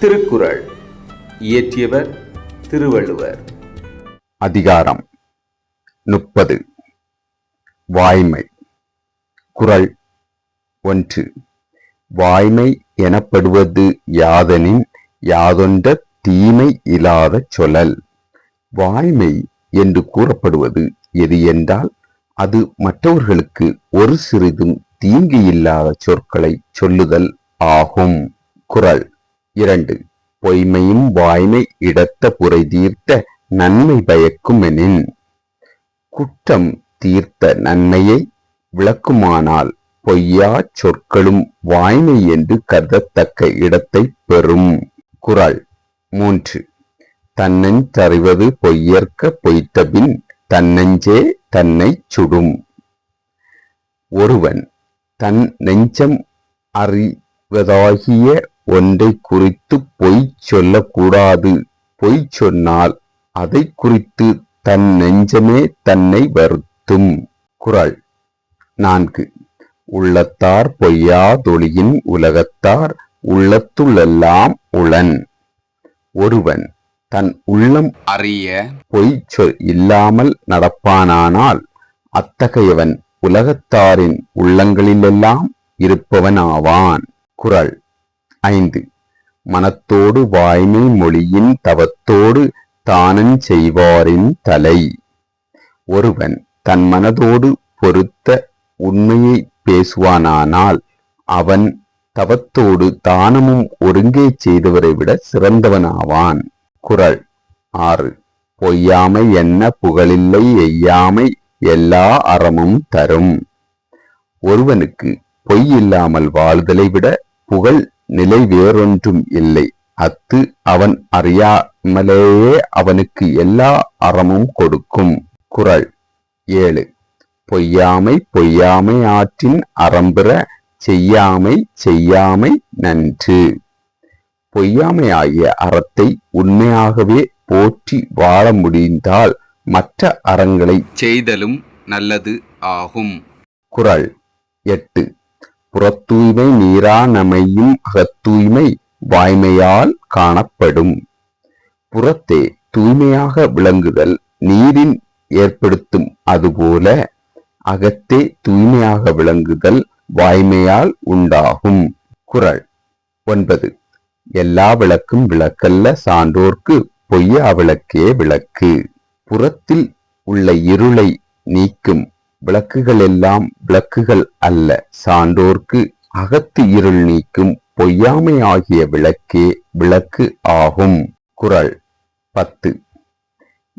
திருக்குறள். இயற்றியவர் திருவள்ளுவர். அதிகாரம் முப்பது. வாய்மை. குறள் ஒன்று. வாய்மை எனப்படுவது யாதெனின் யாதொன்ற தீமை இல்லாத சொல்லல். வாய்மை என்று கூறப்படுவது எது என்றால் அது மற்றவர்களுக்கு ஒரு சிறிதும் தீங்கு இல்லாத சொற்களை சொல்லுதல் ஆகும். குறள் இரண்டு. பொய்மையும் வாய்மை இடத்த புரை தீர்த்த நன்மை பயக்குமெனின். குற்றம் தீர்த்த நன்மையை விளக்குமானால் பொய்யா சொற்களும் வாய்மை என்று கருதத்தக்க இடத்தை பெறும். குரல் மூன்று. தன்னெஞ்சறிவது பொய்யற்க பொய்த்தபின் தன்னெஞ்சே தன்னைச் சுடும். ஒருவன் தன் நெஞ்சம் அறிவதாகிய ஒன்றை குறித்து பொய் சொல்லக்கூடாது. பொய் சொன்னால் அதை குறித்து தன் நெஞ்சமே தன்னை வருத்தும். குறள் நான்கு. உள்ளத்தார் பொய்யா தொழியின் உலகத்தார் உள்ளத்துள்ளெல்லாம் உளன். ஒருவன் தன் உள்ளம் அறிய பொய் சொல் இல்லாமல் நடப்பானானால் அத்தகையவன் உலகத்தாரின் உள்ளங்களிலெல்லாம் இருப்பவனாவான். குறள் ஐந்து. மனத்தோடு வாய்மை மொழியின் தவத்தோடு தானன் செய்வாரின் தலை. ஒருவன் தன் மனதோடு பொருத்த உண்மையை பேசுவானானால் அவன் தவத்தோடு தானமும் ஒருங்கே செய்தவரை விட சிறந்தவனாவான். குரல் ஆறு. பொய்யாமை என்ன புகழில்லை எய்யாமை எல்லா அறமும் தரும். ஒருவனுக்கு பொய் இல்லாமல் வாழ்தலை விட புகழ் நிலை வேறொன்றும் இல்லை. அத்து அவன் அறியாமலேயே அவனுக்கு எல்லா அறமும் கொடுக்கும். குறள் ஏழு. பொய்யாமை பொய்யாமை ஆற்றின் அறம்பெற செய்யாமை செய்யாமை நன்று. பொய்யாமை ஆகிய அறத்தை உண்மையாகவே போற்றி வாழ முடிந்தால் மற்ற அறங்களை செய்தலும் நல்லது ஆகும். குறள் எட்டு. புறத்தூய்மை நீரானமையும் அகத்தூய்மை வாய்மையால் காணப்படும். புறத்தே தூய்மையாக விளங்குதல் நீரின் ஏற்படுத்தும் அதுபோல அகத்தே தூய்மையாக விளங்குதல் வாய்மையால் உண்டாகும். குறள் ஒன்பது. எல்லா விளக்கும் விளக்கல்ல சான்றோர்க்கு பொய்யா விளக்கே விளக்கு. புறத்தில் உள்ள இருளை நீக்கும் விளக்குகள் எல்லாம் விளக்குகள் அல்ல. சான்றோர்க்கு அகத்து இருள் நீக்கும் பொய்யாமை ஆகிய விளக்கே விளக்கு ஆகும். குரல் பத்து.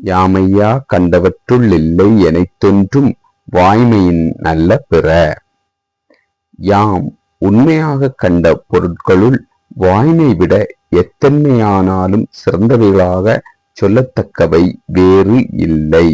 யாமையா கண்டவற்றுள் இல்லை எனத்தொன்றும் வாய்மையின் நல்ல பிற. யாம் உண்மையாக கண்ட பொருட்களுள் வாய்மை விட எத்தன்மையானாலும் சிறந்தவைகளாக சொல்லத்தக்கவை வேறு இல்லை.